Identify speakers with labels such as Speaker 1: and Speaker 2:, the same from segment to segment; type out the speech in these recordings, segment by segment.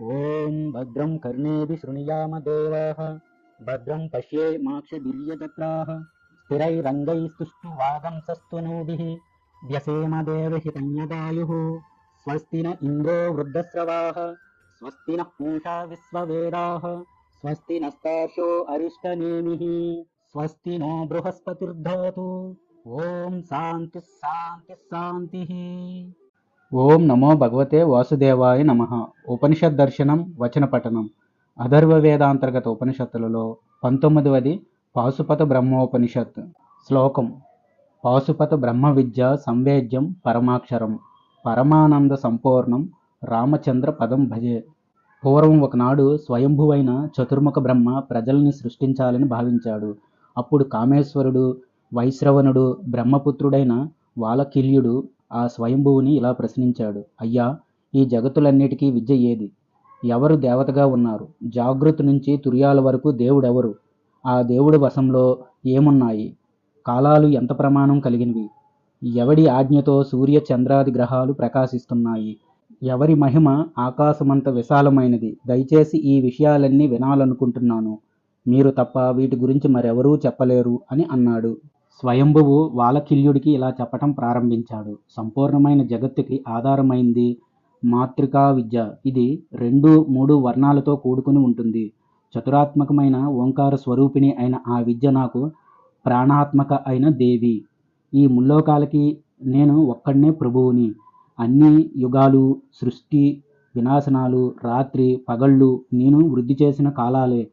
Speaker 1: ॐ भद्रं कर्णेभिः शृणुयाम देवाः भद्रं पश्येमाक्षभिर्यजत्राः स्थिरैरङ्गैस्तुष्टुवागंसस्तनूभिः व्यसेम देवहितन्यदायुः स्वस्ति न इन्द्रो वृद्धस्रवाः स्वस्ति नः पूषा विश्ववेदाः स्वस्ति नस्तार्षो अरिष्टनेमिः स्वस्ति नो बृहस्पतिर्धातु ॐ शान्तिः शान्तिः शान्तिः ఓం నమో భగవతే వాసుదేవాయ నమ. ఉపనిషత్ దర్శనం వచన పఠనం. అధర్వ వేదాంతర్గత ఉపనిషత్తులలో పంతొమ్మిదవది పాశుపత బ్రహ్మోపనిషత్ శ్లోకం. పాశుపత బ్రహ్మ విద్య సంవేద్యం పరమాక్షరం. పరమానంద సంపూర్ణం రామచంద్ర పదం భజే. పూర్వం ఒకనాడు స్వయంభువైన చతుర్ముఖ బ్రహ్మ ప్రజల్ని సృష్టించాలని భావించాడు. అప్పుడు కామేశ్వరుడు వైశ్రవణుడు బ్రహ్మపుత్రుడైన వాలకిల్యుడు ఆ స్వయంభువుని ఇలా ప్రశ్నించాడు. అయ్యా ఈ జగత్తులన్నిటికీ విద్య ఏది? ఎవరు దేవతగా ఉన్నారు? జాగృతి నుంచి తుర్యాల వరకు దేవుడెవరు? ఆ దేవుడి వశంలో ఏమున్నాయి? కాలాలు ఎంత ప్రమాణం కలిగినవి? ఎవడి ఆజ్ఞతో సూర్య చంద్రాది గ్రహాలు ప్రకాశిస్తున్నాయి? ఎవరి మహిమ ఆకాశమంత విశాలమైనది? దయచేసి ఈ విషయాలన్నీ వినాలనుకుంటున్నాను. మీరు తప్ప వీటి గురించి మరెవరూ చెప్పలేరు అని అన్నాడు. స్వయంభువు వాలకిల్యుడికి ఇలా చెప్పటం ప్రారంభించాడు. సంపూర్ణమైన జగత్తుకి ఆధారమైంది మాతృకా విద్య ఇది రెండు మూడు వర్ణాలతో కూడుకుని ఉంటుంది. చతురాత్మకమైన ఓంకార స్వరూపిణి అయిన ఆ విద్య నాకు ప్రాణాత్మక అయిన దేవి. ఈ ముల్లోకాలకి నేను ఒక్కడనే ప్రభువుని. అన్ని యుగాలు సృష్టి వినాశనాలు రాత్రి పగళ్ళు నేను వృద్ధి చేసిన కాలాలే.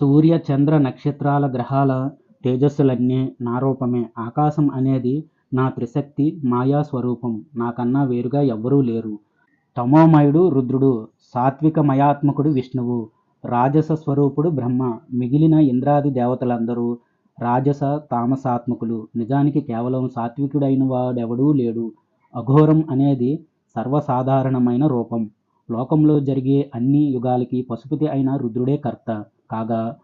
Speaker 1: సూర్య చంద్ర నక్షత్రాల గ్రహాల తేజస్సులన్నీ నా రూపమే. ఆకాశం అనేది నా త్రిశక్తి మాయా స్వరూపం. నాకన్నా వేరుగా ఎవ్వరూ లేరు. తమోమయుడు రుద్రుడు సాత్వికమయాత్మకుడు విష్ణువు. రాజస స్వరూపుడు బ్రహ్మ. మిగిలిన ఇంద్రాది దేవతలందరూ రాజస తామసాత్మకులు. నిజానికి కేవలం సాత్వికుడైన వాడెవడూ లేడు. అఘోరం అనేది సర్వసాధారణమైన రూపం. లోకంలో జరిగే అన్ని యుగాలకి పశుపతి అయిన రుద్రుడే కర్త. కాగా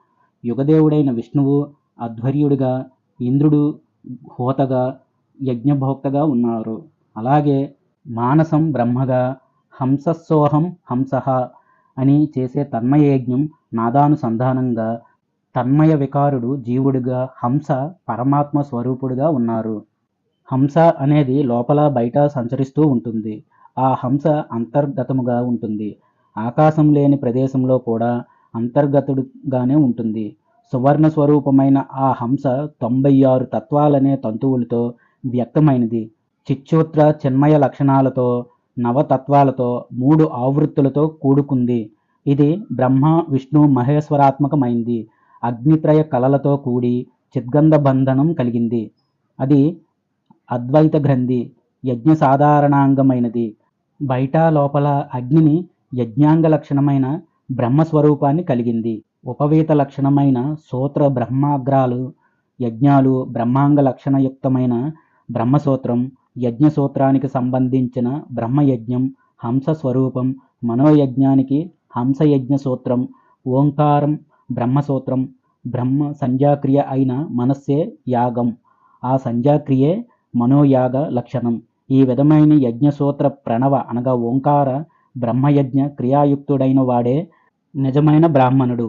Speaker 1: యుగదేవుడైన విష్ణువు అధ్వర్యుడిగా ఇంద్రుడు హోతగా యజ్ఞభోక్తగా ఉన్నారు. అలాగే మానసం బ్రహ్మగా హంసస్సోహం హంసః అని చేసే తన్మయ యజ్ఞం నాదానుసంధానంగా తన్మయ వికారుడు జీవుడిగా హంస పరమాత్మ స్వరూపుడుగా ఉన్నారు. హంస అనేది లోపల బయట సంచరిస్తూ ఉంటుంది. ఆ హంస అంతర్గతముగా ఉంటుంది. ఆకాశం లేని ప్రదేశంలో కూడా అంతర్గతుడుగానే ఉంటుంది. సువర్ణ స్వరూపమైన ఆ హంస తొంభై ఆరు తత్వాలనే తంతువులతో వ్యక్తమైనది. చిచ్చోత్ర చిన్మయ లక్షణాలతో నవతత్వాలతో మూడు ఆవృత్తులతో కూడుకుంది. ఇది బ్రహ్మ విష్ణు మహేశ్వరాత్మకమైంది. అగ్నిత్రయ కళలతో కూడి చిద్గంధ బంధనం కలిగింది. అది అద్వైత గ్రంథి యజ్ఞ సాధారణాంగమైనది బయట లోపల అగ్నిని యజ్ఞాంగ లక్షణమైన బ్రహ్మస్వరూపాన్ని కలిగింది. ఉపవేత లక్షణమైన సూత్ర బ్రహ్మాగ్రాలు యజ్ఞాలు బ్రహ్మాంగ లక్షణయుక్తమైన బ్రహ్మసూత్రం యజ్ఞసూత్రానికి సంబంధించిన బ్రహ్మయజ్ఞం హంస స్వరూపం మనోయజ్ఞానికి హంసయజ్ఞ సూత్రం ఓంకారం బ్రహ్మసూత్రం బ్రహ్మ సంధ్యాక్రియ అయిన మనస్సే యాగం. ఆ సంధ్యాక్రియే మనోయాగ లక్షణం. ఈ విధమైన యజ్ఞసూత్ర ప్రణవ అనగా ఓంకార బ్రహ్మయజ్ఞ క్రియాయుక్తుడైన వాడే నిజమైన బ్రాహ్మణుడు.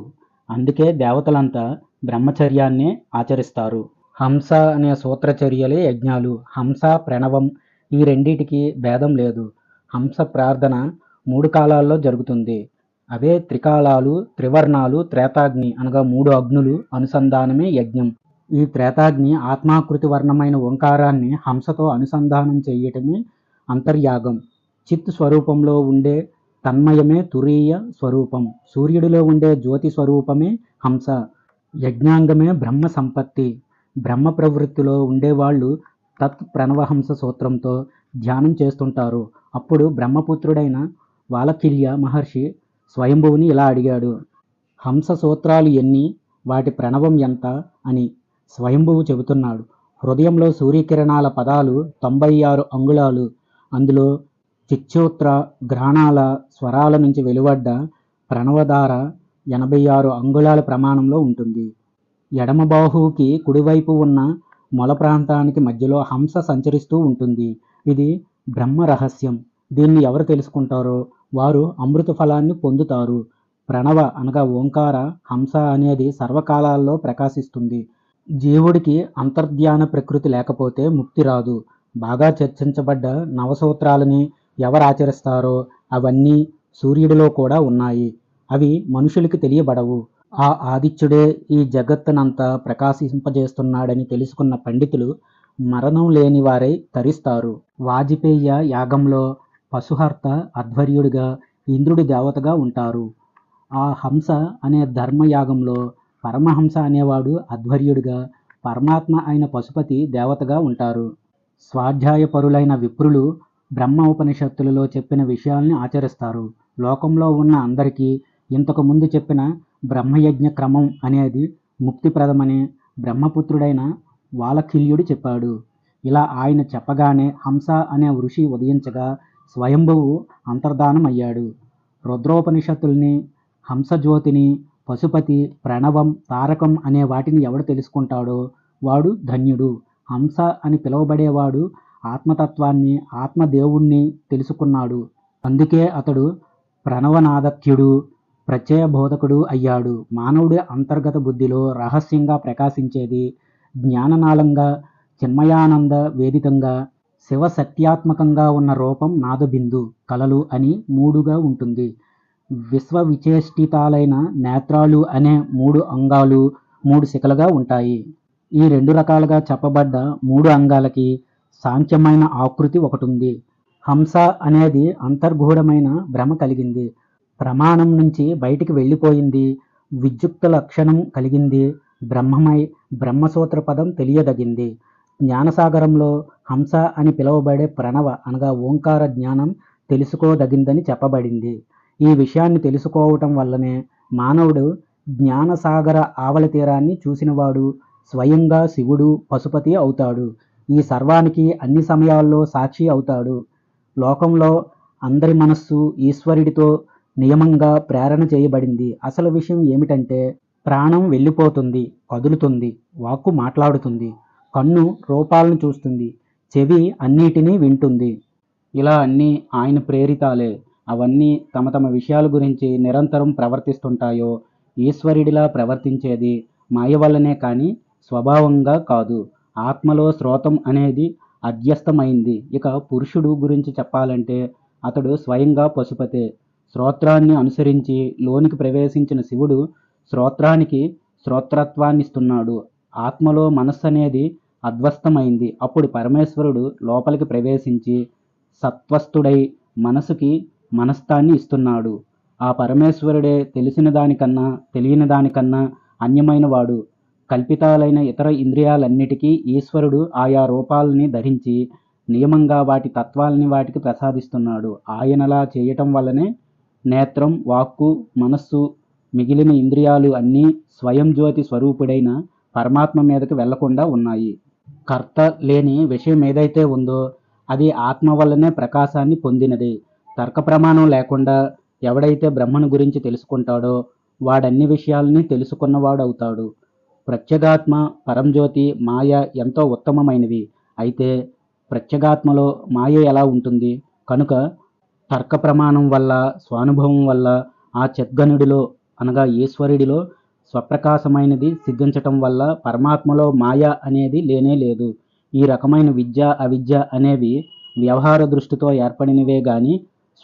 Speaker 1: అందుకే దేవతలంతా బ్రహ్మచర్యాన్నే ఆచరిస్తారు. హంస అనే సూత్రచర్యలే యజ్ఞాలు. హంస ప్రణవం ఈ రెండిటికి భేదం లేదు. హంస ప్రార్థన మూడు కాలాల్లో జరుగుతుంది. అవే త్రికాలాలు త్రివర్ణాలు త్రేతాగ్ని అనగా మూడు అగ్నులు అనుసంధానమే యజ్ఞం. ఈ త్రేతాగ్ని ఆత్మాకృతి వర్ణమైన ఓంకారాన్ని హంసతో అనుసంధానం చేయటమే అంతర్యాగం. చిత్ స్వరూపంలో ఉండే తన్మయమే తురీయ స్వరూపం. సూర్యుడిలో ఉండే జ్యోతి స్వరూపమే హంస. యజ్ఞాంగమే బ్రహ్మ సంపత్తి. బ్రహ్మ ప్రవృత్తిలో ఉండేవాళ్ళు తత్ ప్రణవహంస సూత్రంతో ధ్యానం చేస్తుంటారు. అప్పుడు బ్రహ్మపుత్రుడైన వాలకిల్య మహర్షి స్వయంభువుని ఇలా అడిగాడు. హంస సూత్రాలు ఎన్ని? వాటి ప్రణవం ఎంత? అని స్వయంభువు చెబుతున్నాడు. హృదయంలో సూర్యకిరణాల పదాలు తొంభై ఆరు అంగుళాలు. అందులో చిచ్చోత్ర ఘ్రాణాల స్వరాల నుంచి వెలువడ్డ ప్రణవధార ఎనభై ఆరు అంగుళాల ప్రమాణంలో ఉంటుంది. ఎడమ బాహువుకి కుడివైపు ఉన్న మొల ప్రాంతానికి మధ్యలో హంస సంచరిస్తూ ఉంటుంది. ఇది బ్రహ్మ రహస్యం. దీన్ని ఎవరు తెలుసుకుంటారో వారు అమృత ఫలాన్ని పొందుతారు. ప్రణవ అనగా ఓంకార హంస అనేది సర్వకాలాల్లో ప్రకాశిస్తుంది. జీవుడికి అంతర్ధ్యాన ప్రకృతి లేకపోతే ముక్తి రాదు. బాగా చర్చించబడ్డ నవసూత్రాలని ఎవరు ఆచరిస్తారో అవన్నీ సూర్యుడిలో కూడా ఉన్నాయి. అవి మనుషులకి తెలియబడవు. ఆ ఆదిత్యుడే ఈ జగత్తునంతా ప్రకాశింపజేస్తున్నాడని తెలుసుకున్న పండితులు మరణం లేని వారై తరిస్తారు. వాజపేయ యాగంలో పశుహర్త అధ్వర్యుడిగా ఇంద్రుడి దేవతగా ఉంటారు. ఆ హంస అనే ధర్మయాగంలో పరమహంస అనేవాడు అధ్వర్యుడిగా పరమాత్మ అయిన పశుపతి దేవతగా ఉంటారు. స్వాధ్యాయపరులైన విప్రులు బ్రహ్మ ఉపనిషత్తులలో చెప్పిన విషయాల్ని ఆచరిస్తారు. లోకంలో ఉన్న అందరికీ ఇంతకు ముందు చెప్పిన బ్రహ్మయజ్ఞ క్రమం అనేది ముక్తిప్రదమని బ్రహ్మపుత్రుడైన వాలఖిల్యుడు చెప్పాడు. ఇలా ఆయన చెప్పగానే హంస అనే ఋషి ఉదయించగా స్వయంభువు అంతర్ధానం అయ్యాడు రుద్రోపనిషత్తుల్ని హంసజ్యోతిని పశుపతి ప్రణవం తారకం అనే వాటిని ఎవడు తెలుసుకుంటాడో వాడు ధన్యుడు. హంస అని పిలువబడేవాడు ఆత్మతత్వాన్ని ఆత్మదేవుణ్ణి తెలుసుకున్నాడు. అందుకే అతడు ప్రణవనాదక్యుడు ప్రత్యయబోధకుడు అయ్యాడు. మానవుడి అంతర్గత బుద్ధిలో రహస్యంగా ప్రకాశించేది జ్ఞాననాళంగా చిన్మయానంద వేదితంగా శివ సత్యాత్మకంగా ఉన్న రూపం నాదబిందు కలలు అని మూడుగా ఉంటుంది. విశ్వ విచేష్టితాలైన నేత్రాలు అనే మూడు అంగాలు మూడు శిఖలుగా ఉంటాయి. ఈ రెండు రకాలుగా చెప్పబడ్డ మూడు అంగాలకి సాంఖ్యమైన ఆకృతి ఒకటి ఉంది హంస అనేది అంతర్గూఢమైన భ్రమ కలిగింది. ప్రమాణం నుంచి బయటికి వెళ్ళిపోయింది. విద్యుక్త లక్షణం కలిగింది. బ్రహ్మమై బ్రహ్మసూత్ర పదం తెలియదగింది. జ్ఞానసాగరంలో హంస అని పిలువబడే ప్రణవ అనగా ఓంకార జ్ఞానం తెలుసుకోదగిందని చెప్పబడింది. ఈ విషయాన్ని తెలుసుకోవటం వల్లనే మానవుడు జ్ఞానసాగర ఆవలి తీరాన్ని చూసినవాడు స్వయంగా శివుడు పశుపతి అవుతాడు. ఈ సర్వానికి అన్ని సమయాల్లో సాక్షి అవుతాడు. లోకంలో అందరి మనస్సు ఈశ్వరుడితో నియమంగా ప్రేరణ చేయబడింది. అసలు విషయం ఏమిటంటే ప్రాణం వెళ్ళిపోతుంది కదులుతుంది వాక్కు మాట్లాడుతుంది కన్ను రూపాలను చూస్తుంది చెవి అన్నిటినీ వింటుంది. ఇలా అన్నీ ఆయన ప్రేరితాలే. అవన్నీ తమ తమ విషయాల గురించి నిరంతరం ప్రవర్తిస్తుంటాయో ఈశ్వరుడిలా ప్రవర్తించేది మాయ వల్లనే కానీ స్వభావంగా కాదు. ఆత్మలో శ్రోతం అనేది అధ్యస్థమైంది. ఇక పురుషుడు గురించి చెప్పాలంటే అతడు స్వయంగా పశుపతే. శ్రోత్రాన్ని అనుసరించి లోనికి ప్రవేశించిన శివుడు శ్రోత్రానికి శ్రోత్రత్వాన్నిస్తున్నాడు. ఆత్మలో మనస్సు అనేది అధ్వస్తమైంది అప్పుడు పరమేశ్వరుడు లోపలికి ప్రవేశించి సత్వస్థుడై మనసుకి మనస్తాన్ని ఇస్తున్నాడు. ఆ పరమేశ్వరుడే తెలిసిన దానికన్నా తెలియని దానికన్నా అన్యమైన వాడు కల్పితాలైన ఇతర ఇంద్రియాలన్నిటికీ ఈశ్వరుడు ఆయా రూపాలని ధరించి నియమంగా వాటి తత్వాలని వాటికి ప్రసాదిస్తున్నాడు. ఆయనలా చేయటం వల్లనే నేత్రం వాక్కు మనస్సు మిగిలిన ఇంద్రియాలు అన్నీ స్వయం జ్యోతి స్వరూపుడైన పరమాత్మ మీదకి వెళ్ళకుండా ఉన్నాయి. కర్త లేని విషయం ఏదైతే ఉందో అది ఆత్మ వల్లనే ప్రకాశాన్ని పొందినది. తర్క ప్రమాణం లేకుండా ఎవడైతే బ్రహ్మను గురించి తెలుసుకుంటాడో వాడన్ని విషయాల్ని తెలుసుకున్నవాడు అవుతాడు ప్రత్యేగాత్మ పరంజ్యోతి మాయ ఎంతో ఉత్తమమైనవి. అయితే ప్రత్యేగాత్మలో మాయ ఎలా ఉంటుంది? కనుక తర్క ప్రమాణం వల్ల స్వానుభవం వల్ల ఆ చిద్గనుడిలో అనగా ఈశ్వరుడిలో స్వప్రకాశమైనది సిద్ధించటం వల్ల పరమాత్మలో మాయ అనేది లేనే లేదు. ఈ రకమైన విద్య అవిద్య అనేవి వ్యవహార దృష్టితో ఏర్పడినవే గాని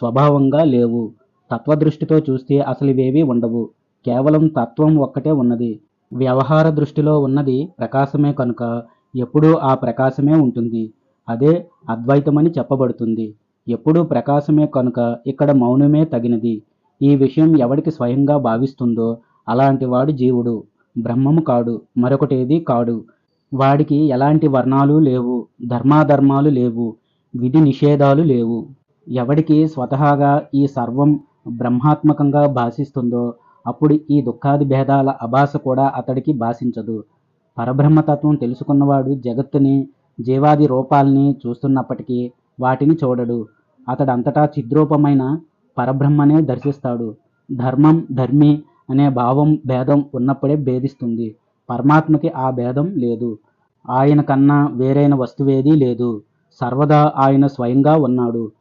Speaker 1: స్వభావంగా లేవు. తత్వదృష్టితో చూస్తే అసలు ఇవేవి ఉండవు. కేవలం తత్వం ఒక్కటే ఉన్నది. వ్యవహార దృష్టిలో ఉన్నది ప్రకాశమే కనుక ఎప్పుడూ ఆ ప్రకాశమే ఉంటుంది. అదే అద్వైతమని చెప్పబడుతుంది. ఎప్పుడూ ప్రకాశమే కనుక ఇక్కడ మౌనమే తగినది. ఈ విషయం ఎవడికి స్వయంగా భావిస్తుందో అలాంటి వాడు జీవుడు బ్రహ్మము కాడు మరొకటేది కాడు. వాడికి ఎలాంటి వర్ణాలు లేవు ధర్మాధర్మాలు లేవు విధి నిషేధాలు లేవు. ఎవడికి స్వతహాగా ఈ సర్వం బ్రహ్మాత్మకంగా భాషిస్తుందో అప్పుడు ఈ దుఃఖాది భేదాల అభాస కూడా అతడికి భాషించదు పరబ్రహ్మతత్వం తెలుసుకున్నవాడు జగత్తుని జీవాది రూపాల్ని చూస్తున్నప్పటికీ వాటిని చూడడు. అతడు అంతటా చిద్రూపమైన పరబ్రహ్మనే దర్శిస్తాడు. ధర్మం ధర్మి అనే భావం భేదం ఉన్నప్పుడే భేదిస్తుంది. పరమాత్మకి ఆ భేదం లేదు. ఆయన కన్నా వేరైన వస్తువేదీ లేదు. సర్వదా ఆయన స్వయంగా ఉన్నాడు.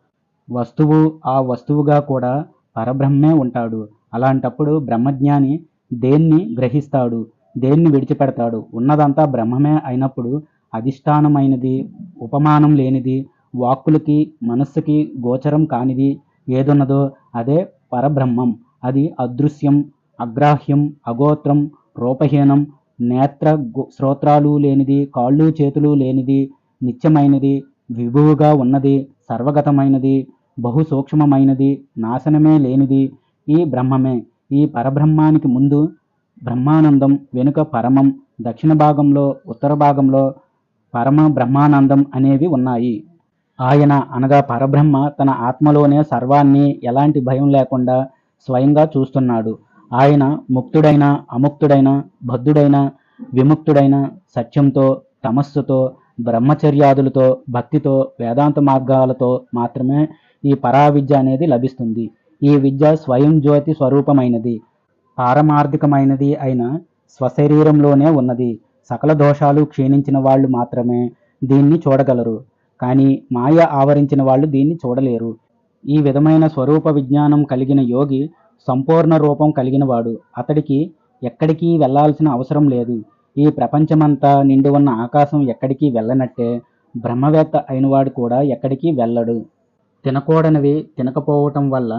Speaker 1: వస్తువు ఆ వస్తువుగా కూడా పరబ్రహ్మే ఉంటాడు. అలాంటప్పుడు బ్రహ్మజ్ఞాని దేన్ని గ్రహిస్తాడు? దేన్ని విడిచిపెడతాడు? ఉన్నదంతా బ్రహ్మమే అయినప్పుడు అధిష్టానమైనది ఉపమానం లేనిది వాక్కులకి మనస్సుకి గోచరం కానిది ఏదున్నదో అదే పరబ్రహ్మం. అది అదృశ్యం అగ్రాహ్యం అగోత్రం రూపహీనం నేత్ర శ్రోత్రాలు లేనిది కాళ్ళు చేతులు లేనిది నిత్యమైనది విభువుగా ఉన్నది సర్వగతమైనది బహుసూక్ష్మమైనది నాశనమే లేనిది ఈ బ్రహ్మమే. ఈ పరబ్రహ్మానికి ముందు బ్రహ్మానందం వెనుక పరమం దక్షిణ భాగంలో ఉత్తర భాగంలో పరమ బ్రహ్మానందం అనేవి ఉన్నాయి. ఆయన అనగా పరబ్రహ్మ తన ఆత్మలోనే సర్వాన్ని ఎలాంటి భయం లేకుండా స్వయంగా చూస్తున్నాడు. ఆయన ముక్తుడైన అముక్తుడైన బద్ధుడైన విముక్తుడైన సత్యంతో తమస్సుతో బ్రహ్మచర్యాదులతో భక్తితో వేదాంత మార్గాలతో మాత్రమే ఈ పరావిద్య అనేది లభిస్తుంది. ఈ విద్య స్వయం జ్యోతి స్వరూపమైనది పారమార్థికమైనది అయిన స్వశరీరంలోనే ఉన్నది. సకల దోషాలు క్షీణించిన వాళ్ళు మాత్రమే దీన్ని చూడగలరు కానీ మాయ ఆవరించిన వాళ్ళు దీన్ని చూడలేరు. ఈ విధమైన స్వరూప విజ్ఞానం కలిగిన యోగి సంపూర్ణ రూపం కలిగిన వాడు అతడికి ఎక్కడికి వెళ్ళాల్సిన అవసరం లేదు. ఈ ప్రపంచమంతా నిండి ఉన్న ఆకాశం ఎక్కడికి వెళ్ళనట్టే బ్రహ్మవేత్త అయినవాడు కూడా ఎక్కడికి వెళ్ళడు. తినకూడనివి తినకపోవటం వల్ల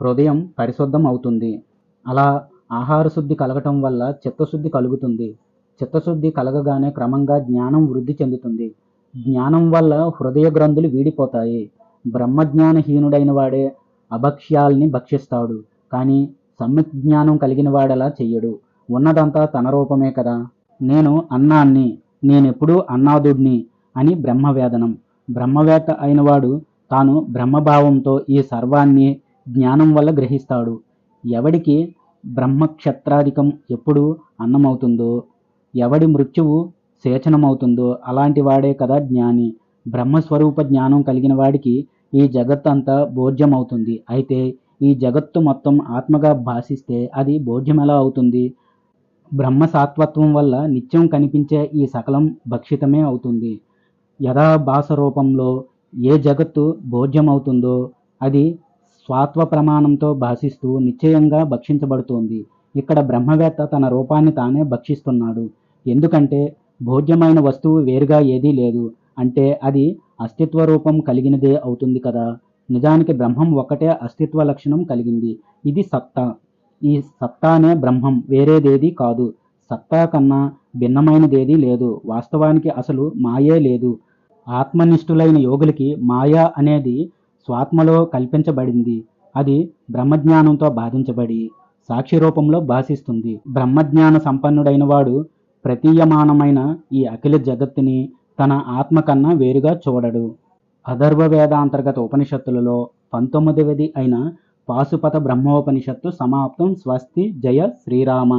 Speaker 1: హృదయం పరిశుద్ధం అవుతుంది అలా ఆహార శుద్ధి కలగటం వల్ల చిత్తశుద్ధి కలుగుతుంది. చిత్తశుద్ధి కలగగానే క్రమంగా జ్ఞానం వృద్ధి చెందుతుంది. జ్ఞానం వల్ల హృదయ గ్రంథులు వీడిపోతాయి. బ్రహ్మజ్ఞానహీనుడైన వాడే అభక్ష్యాల్ని భక్షిస్తాడు. కానీ సమ్యక్ జ్ఞానం కలిగిన వాడలా చెయ్యడు. ఉన్నదంతా తన రూపమే కదా. నేను అన్నాన్ని నేనెప్పుడూ అన్నాదుడిని అని బ్రహ్మవేదనం. బ్రహ్మవేత్త అయినవాడు తాను బ్రహ్మభావంతో ఈ సర్వాన్ని జ్ఞానం వల్ల గ్రహిస్తాడు. ఎవడికి బ్రహ్మక్షత్రాధికం ఎప్పుడు అన్నమవుతుందో ఎవడి మృత్యువు సేచనమవుతుందో అలాంటి వాడే కదా జ్ఞాని. బ్రహ్మస్వరూప జ్ఞానం కలిగిన వాడికి ఈ జగత్ అంతా బోధ్యమవుతుంది అయితే ఈ జగత్తు మొత్తం ఆత్మగా భాషిస్తే అది బోధ్యం ఎలా అవుతుంది? బ్రహ్మ సాత్వత్వం వల్ల నిత్యం కనిపించే ఈ సకలం భక్షితమే అవుతుంది. యథాభాస రూపంలో ఏ జగత్తు బోధ్యమవుతుందో అది స్వాత్వ ప్రమాణంతో భాషిస్తూ నిశ్చయంగా భక్షించబడుతోంది. ఇక్కడ బ్రహ్మవేత్త తన రూపాన్ని తానే భక్షిస్తున్నాడు. ఎందుకంటే భోజ్యమైన వస్తువు వేరుగా ఏదీ లేదు. అంటే అది అస్తిత్వ రూపం కలిగినదే అవుతుంది కదా. నిజానికి బ్రహ్మం ఒక్కటే అస్తిత్వ లక్షణం కలిగింది. ఇది సత్తా. ఈ సత్తానే బ్రహ్మం. వేరేదేది కాదు. సత్తా కన్నా భిన్నమైనదేదీ లేదు. వాస్తవానికి అసలు మాయే లేదు. ఆత్మనిష్ఠులైన యోగులకి మాయ అనేది స్వాత్మలో కల్పించబడింది. అది బ్రహ్మజ్ఞానంతో బాధించబడి సాక్షి రూపంలో భాషిస్తుంది బ్రహ్మజ్ఞాన సంపన్నుడైన వాడు ప్రతీయమానమైన ఈ అఖిల జగత్తుని తన ఆత్మ కన్నా వేరుగా చూడడు. అథర్వ వేదాంతర్గత ఉపనిషత్తులలో పంతొమ్మిదవది అయిన పాశుపత బ్రహ్మోపనిషత్తు సమాప్తం. స్వస్తి జయ శ్రీరామ.